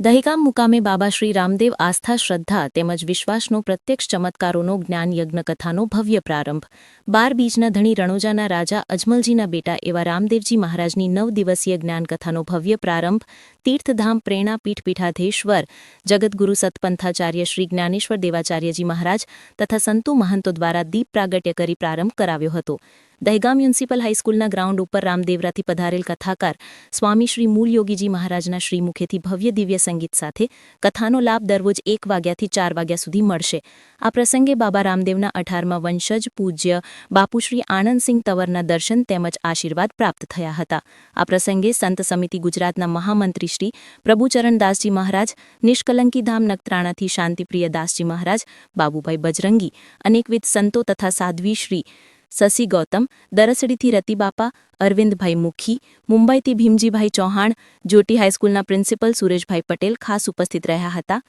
Dehgam મુકામે બાબા શ્રી રામદેવ આસ્થા શ્રદ્ધા તેમજ વિશ્વાસનો પ્રત્યક્ષ ચમત્કારોનો જ્ઞાન યજ્ઞકથાનો ભવ્ય પ્રારંભ. બાર બીજના ધણી રણોજાના રાજા અજમલજીના બેટા એવા રામદેવજી મહારાજની નવ દિવસીય જ્ઞાનકથાનો ભવ્ય પ્રારંભ. તીર્થધામ પ્રેરણા પીઠ પીઠાધીશ્વર જગતગુરુ સતપંથાચાર્ય શ્રી જ્ઞાનેશ્વર દેવાચાર્યજી મહારાજ તથા સંતો મહંતો દ્વારા દીપ પ્રાગટ્ય કરી પ્રારંભ કરાવ્યો હતો. દહેગામ મ્યુનિસિપલ હાઈસ્કૂલના ગ્રાઉન્ડ ઉપર રામદેવરાથી પધારેલ કથાકાર સ્વામી શ્રી મૂળ યોગીજી મહારાજના શ્રીમુખેથી ભવ્ય દિવ્ય સંગીત સાથે કથાનો લાભ દરરોજ એક વાગ્યાથી ચાર વાગ્યા સુધી મળશે. આ પ્રસંગે બાબા રામદેવના અઢારમાં વંશજ, પૂજ્ય બાપુશ્રી આનંદસિંહ તવરના દર્શન તેમજ આશીર્વાદ પ્રાપ્ત થયા હતા. આ પ્રસંગે સંત સમિતિ ગુજરાતના મહામંત્રી શ્રી પ્રભુચરણદાસજી મહારાજ, નિષ્કલંકી ધામ નખત્રાણાથી શાંતિપ્રિય દાસજી મહારાજ, બાબુભાઈ બજરંગી અનેકવિધ સંતો તથા સાધ્વી શ્રી સસી ગૌતમ દરસડીથી રતિબાપા અરવિંદભાઈ મુખી મુંબઈથી ભીમજીભાઈ ચૌહાણ જોટી હાઈસ્કૂલના પ્રિન્સિપલ સુરેશભાઈ પટેલ ખાસ ઉપસ્થિત રહ્યા હતા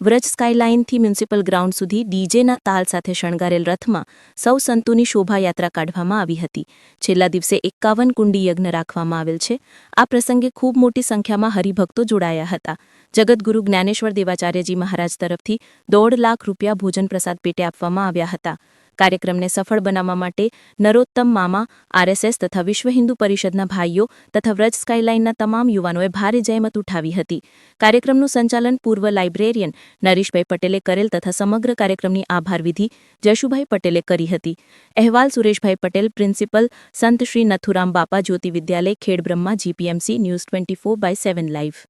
વ્રજ સ્કાયલાઇનથી મ્યુનિસિપલ ગ્રાઉન્ડ સુધી ડીજેના તાલ સાથે શણગારેલ રથમાં સૌ સંતોની શોભાયાત્રા કાઢવામાં આવી હતી છેલ્લા દિવસે એકાવન કુંડી યજ્ઞ રાખવામાં આવેલ છે આ પ્રસંગે ખૂબ મોટી સંખ્યામાં હરિભક્તો જોડાયા હતા જગતગુરુ જ્ઞાનેશ્વર દેવાચાર્યજી મહારાજ તરફથી દોઢ લાખ રૂપિયા ભોજન પ્રસાદ પેટે આપવામાં આવ્યા હતા કાર્યક્રમને સફળ બનાવવા માટે નરોત્તમ મામા, આરએસએસ તથા વિશ્વ હિન્દુ પરિષદના ભાઈઓ તથા વ્રજ સ્કાયલાઇનના તમામ યુવાનોએ ભારે જહેમત ઉઠાવી હતી. કાર્યક્રમનું સંચાલન પૂર્વ લાઇબ્રેરિયન નરીશભાઈ પટેલે કરેલ તથા સમગ્ર કાર્યક્રમની આભાર વિધિ જશુભાઈ પટેલે કરી હતી. અહેવાલ સુરેશભાઈ પટેલ, પ્રિન્સિપલ સંત Shri Nathuram Bapa, Jyoti Vidyalaya, Khedbrahma, GPMC, news twenty four by seven live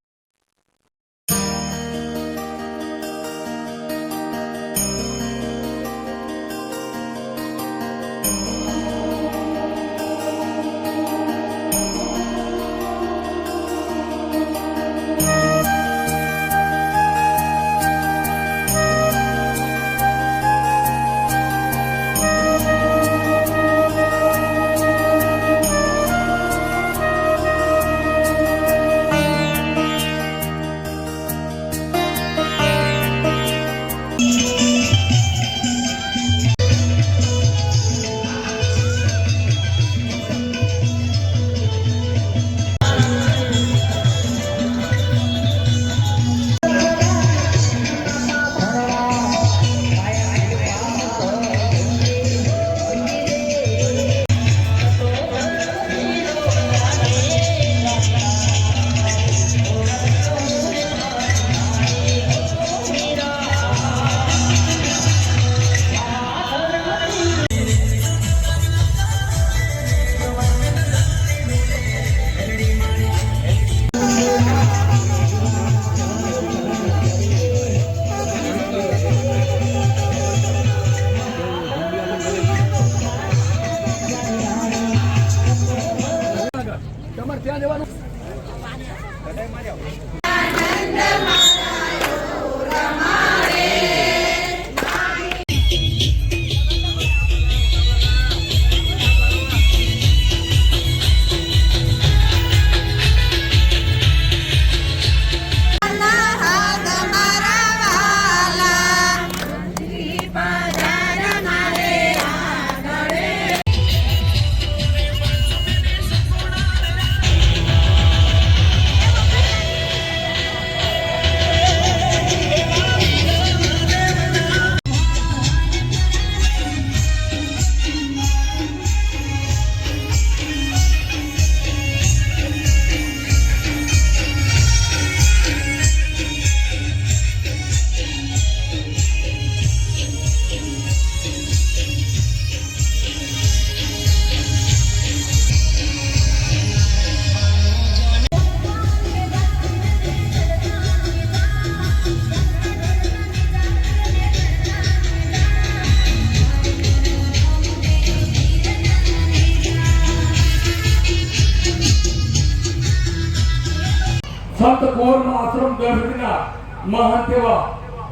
કુંવરનો આશ્રમ દર્શનના મહંત એવા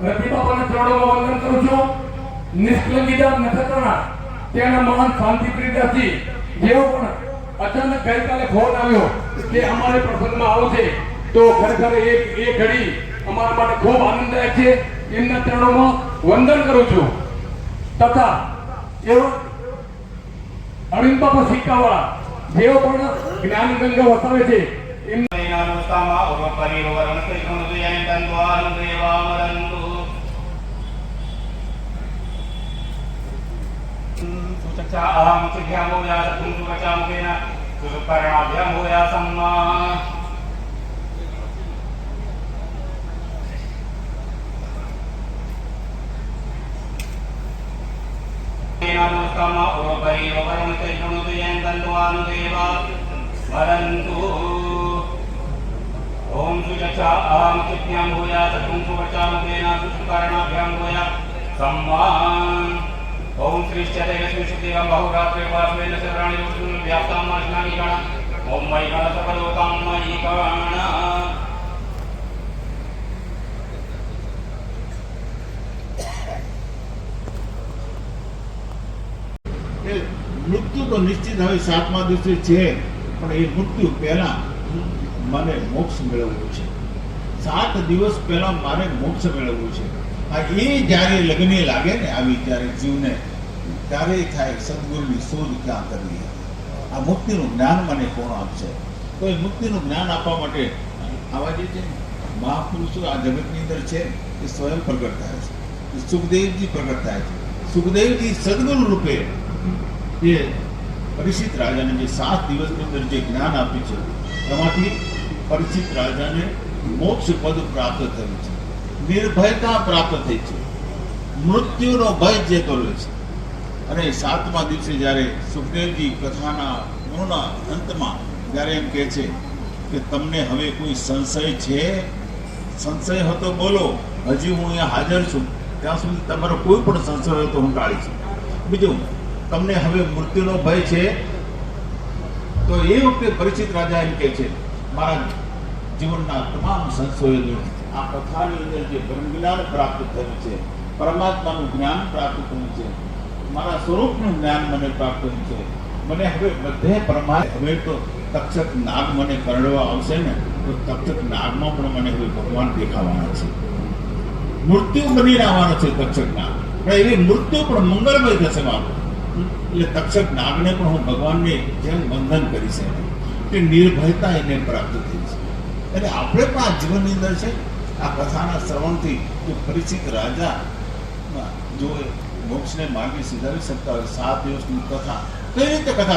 રતિબાપાના ચરણોમાં વંદન કરું છું. નિષ્કલંકિતા નખત્રના તેના મહાન શાંતિપ્રિયદાસજી જેઓ પણ અચાનક ગઈકાલે ફોન આવ્યો કે અમારે પ્રસંગમાં આવશે તો ખરેખર એક એ ઘડી અમારા માટે ખૂબ આનંદદાયક છે. એમના ચરણોમાં વંદન કરું છું. તથા એવો અરવિંદ બાપા સિક્કાવાળા જેઓ પણ જ્ઞાન ગંગા વસાવે છે. એમનાનુસ્તામાં ઓમ પરિવરણ કૃષ્ણ હૃદયં તંદ્વારુ દેવામરંતુ સુચચા આમ સુખ્યામો યાસતું સુવચામુકેન સુપર્ણાભ્યામો યાસમ્મા એનાનુસ્તામાં ઓમ પરિવરણ કૃષ્ણ હૃદયં તંદ્વારુ દેવા પરંતુ चित्यां भूया सत्वं सुवचामुखेन सुष्करणाभ्यां भूया सम्मान ओम श्रीश्चते विष्णुशुद्धिवं बहुरात्रे वासवेन सर्वाणि विष्णुं व्याप्तां माश्नानि गण ओम मयि गण सकलोकां मयि गण કે મૃત્યુ તો નિશ્ચિત હવે સાતમા દિવસે છે પણ એ મૃત્યુ પહેલા મને મોક્ષ મેળવવું છે સાત દિવસ પહેલા મારે મોક્ષ મેળવવું છે. આ એ જ્યારે લગ્ને લાગે ને આવી, ત્યારે જીવને ત્યારે થાય સદગુરુની શોધ ક્યાં કરવી? આ મુક્તિનું જ્ઞાન મને કોણ આપશે? તો એ મુક્તિનું જ્ઞાન આપવા માટે આવા જે છે મહાપુરુષો આ જગતની અંદર છે, એ સ્વયં પ્રગટ થાય છે. સુખદેવજી પ્રગટ થાય છે. સુખદેવજી સદગુરુ રૂપે એ પરિચિત રાજાને જે સાત દિવસની અંદર જે જ્ઞાન આપ્યું છે, એમાંથી પરિચિત રાજાને મોક્ષ પદ પ્રાપ્ત થયું છે. નિર્ભયતા પ્રાપ્ત થઈ છે. મૃત્યુનો ભય જે રહે છે. અને સાતમા દિવસે જ્યારે સુખદેવજી કથાના પૂર્ણ અંતમાં જ્યારે એમ કહે છે કે તમને હવે કોઈ સંશય છે? સંશય હતો બોલો. હજી હું અહીંયા હાજર છું. ત્યાં સુધી તમારો કોઈ પણ સંશય હોય તો હું છું બીજું, તમને હવે મૃત્યુનો ભય છે? તો એ વખતે પરિચિત રાજા એમ કહે છે મારા જીવનના તમામ સંશોધનો આ કથાની અંદર જે બ્રહ્મ જ્ઞાન પ્રાપ્ત થયું છે, પરમાત્માનું જ્ઞાન પ્રાપ્ત થયું છે, મારા સ્વરૂપનું જ્ઞાન મને પ્રાપ્ત થયું છે. મને હવે બધે પરમા હવે તો તક્ષક નાગ મને કરડવા આવશે ને, તો તક્ષક નાગમાં પણ મને હવે ભગવાન દેખાવાના છે. મૃત્યુ બની રહેવાનો છે તક્ષક નાગ. પણ એવી મૃત્યુ પણ મંગળમય થશે મારું. એટલે તક્ષક નાગને પણ હું ભગવાનને જેમ બંધન કરી છે તે નિર્ભયતા એને પ્રાપ્ત થઈ છે. એટલે આપણે પણ આ જીવનની અંદર છે, આ કથાના શ્રવણથી જો પરિચિત રાજા જો મોક્ષને માર્ગે સુધારી શકતા હોય, સાત દિવસની કથા, કઈ રીતે કથા